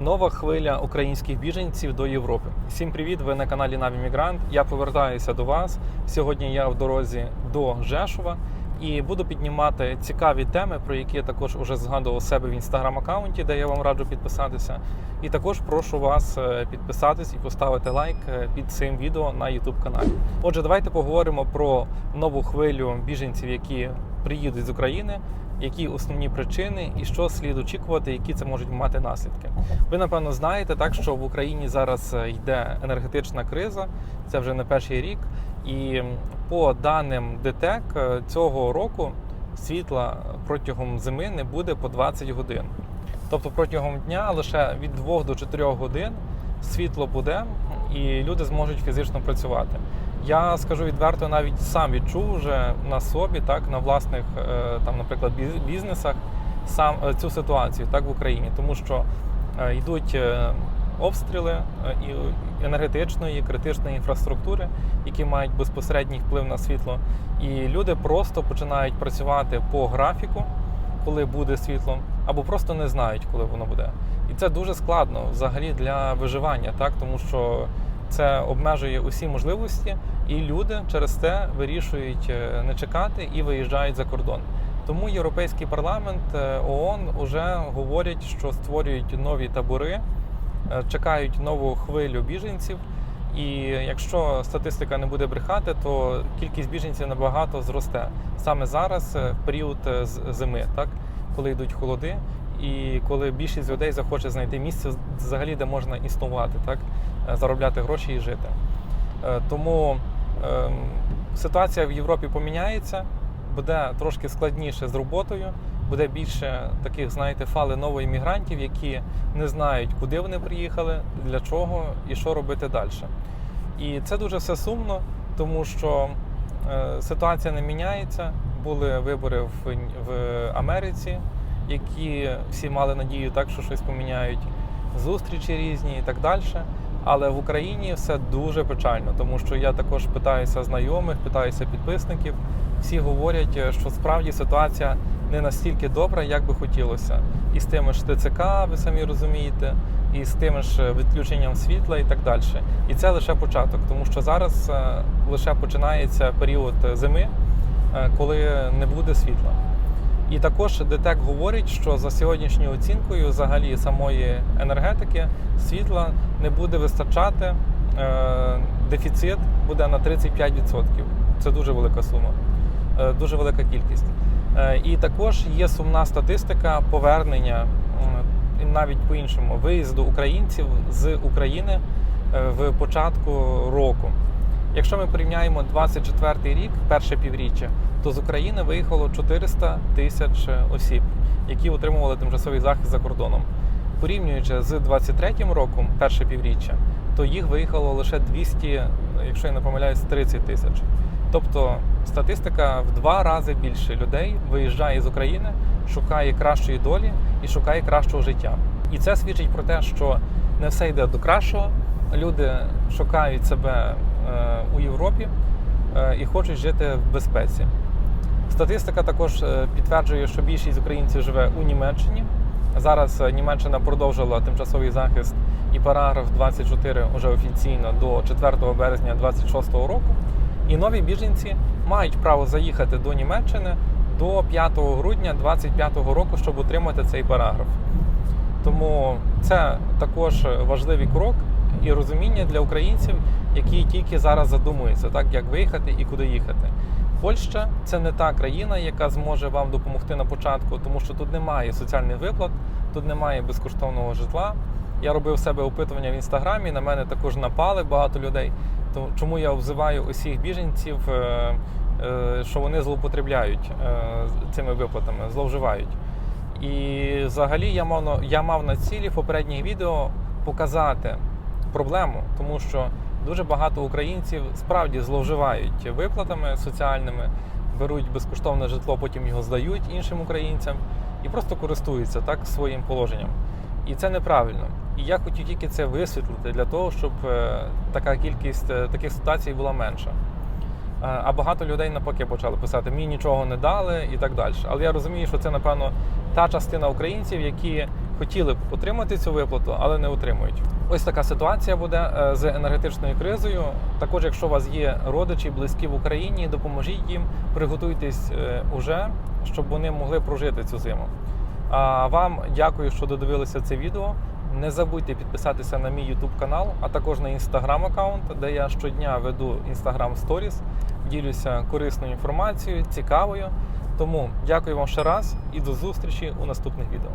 Нова хвиля українських біженців до Європи. Всім привіт! Ви на каналі Наві Мігрант. Я повертаюся до вас. Сьогодні я в дорозі до Жешова і буду піднімати цікаві теми, про які я також уже згадував себе в інстаграм-аккаунті, де я вам раджу підписатися. І також прошу вас е, підписатись і поставити лайк е, під цим відео на YouTube каналі. Отже, давайте поговоримо про нову хвилю біженців, які приїдуть з України які основні причини і що слід очікувати, які це можуть мати наслідки. Ви напевно знаєте, так що в Україні зараз е, йде енергетична криза, це вже не перший рік. І по даним ДТЕК е, цього року світла протягом зими не буде по 20 годин. Тобто протягом дня лише від 2 до 4 годин світло буде, і люди зможуть фізично працювати. Я скажу відверто, навіть сам відчув вже на собі, так на власних е, там, наприклад, бізнесах сам е, цю ситуацію так в Україні, тому що е, йдуть обстріли енергетичної, критичної інфраструктури, які мають безпосередній вплив на світло, і люди просто починають працювати по графіку, коли буде світло, або просто не знають, коли воно буде. І це дуже складно взагалі для виживання, так? Тому що це обмежує усі можливості, і люди через це вирішують е, не чекати і виїжджають за кордон. Тому Європейський парламент е, ООН вже говорять, що створюють нові табори, е, чекають нову хвилю біженців. І якщо статистика не буде брехати, то кількість біженців набагато зросте саме зараз, в період зими, так коли йдуть холоди, і коли більшість людей захоче знайти місце взагалі, де можна існувати, так заробляти гроші і жити. Е, Тому ем, ситуація в Європі поміняється, буде трошки складніше з роботою, буде більше таких, знаєте, фали нових мігрантів, які не знають, куди вони приїхали, для чого і що робити далі. І це дуже все сумно, тому що е, ситуація не міняється. Були вибори в, в Америці, які всі мали надію, так що щось поміняють, зустрічі різні і так далі. Але в Україні все дуже печально, тому що я також питаюся знайомих, питаюся підписників. Всі говорять, е, що справді ситуація не настільки добра, як би хотілося. І з тими ж ТЦК, ви самі розумієте, і з тими ж відключенням світла і так далі. І це лише початок, тому що зараз е, лише починається період зими, е, коли не буде світла. І також ДТЕК говорить, що за сьогоднішньою оцінкою взагалі самої енергетики світла не буде вистачати. е, Дефіцит буде на 35%. Це дуже велика сума, е, дуже велика кількість. Е, І також є сумна статистика повернення навіть по-іншому виїзду українців з України в початку року. Якщо ми порівняємо 24 рік, перше півріччя, то з України виїхало 400 тисяч осіб, які отримували тимчасовий захист за кордоном. Порівнюючи з 23 роком, перше півріччя, то їх виїхало лише 200, якщо я не помиляюсь, 30 тисяч. Тобто статистика в два рази більше людей виїжджає з України, шукає кращої долі і шукає кращого життя. І це свідчить про те, що не все йде до кращого. Люди шукають себе у Європі е, і хочуть жити в безпеці. Статистика також е, підтверджує, що більшість українців живе у Німеччині. Зараз е, Німеччина продовжила тимчасовий захист і параграф 24 вже офіційно до 4 березня 2026 року. І нові біженці мають право заїхати до Німеччини до 5 грудня 2025 року, щоб отримати цей параграф. Тому це також важливий крок і розуміння для українців, які тільки зараз задумуються, так як виїхати і куди їхати. Польща це не та країна, яка зможе вам допомогти на початку, тому що тут немає соціальних виплат, тут немає безкоштовного житла. Я робив в себе опитування в інстаграмі. На мене також напали багато людей. То чому я взиваю усіх біженців, е, е, що вони злоупотребляють е, цими виплатами, зловживають. І взагалі я мав я мав на цілі в попередніх відео показати проблему, тому що дуже багато українців справді зловживають виплатами соціальними, беруть безкоштовне житло, потім його здають іншим українцям і просто користуються так своїм положенням. І це неправильно. І я хотів тільки це висвітлити для того, щоб е, така кількість е, таких ситуацій була менша. Е, А багато людей навпаки почали писати, мені нічого не дали і так далі. Але я розумію, що це, напевно, та частина українців, які хотіли б отримати цю виплату, але не отримують. Ось така ситуація буде е, з енергетичною кризою. Також, якщо у вас є родичі, близькі в Україні, допоможіть їм, приготуйтесь е, уже, щоб вони могли прожити цю зиму. А вам дякую, що додивилися це відео. Не забудьте підписатися на мій YouTube канал, а також на Instagram аккаунт, де я щодня веду Instagram Stories, ділюся корисною інформацією, цікавою. Тому дякую вам ще раз і до зустрічі у наступних відео.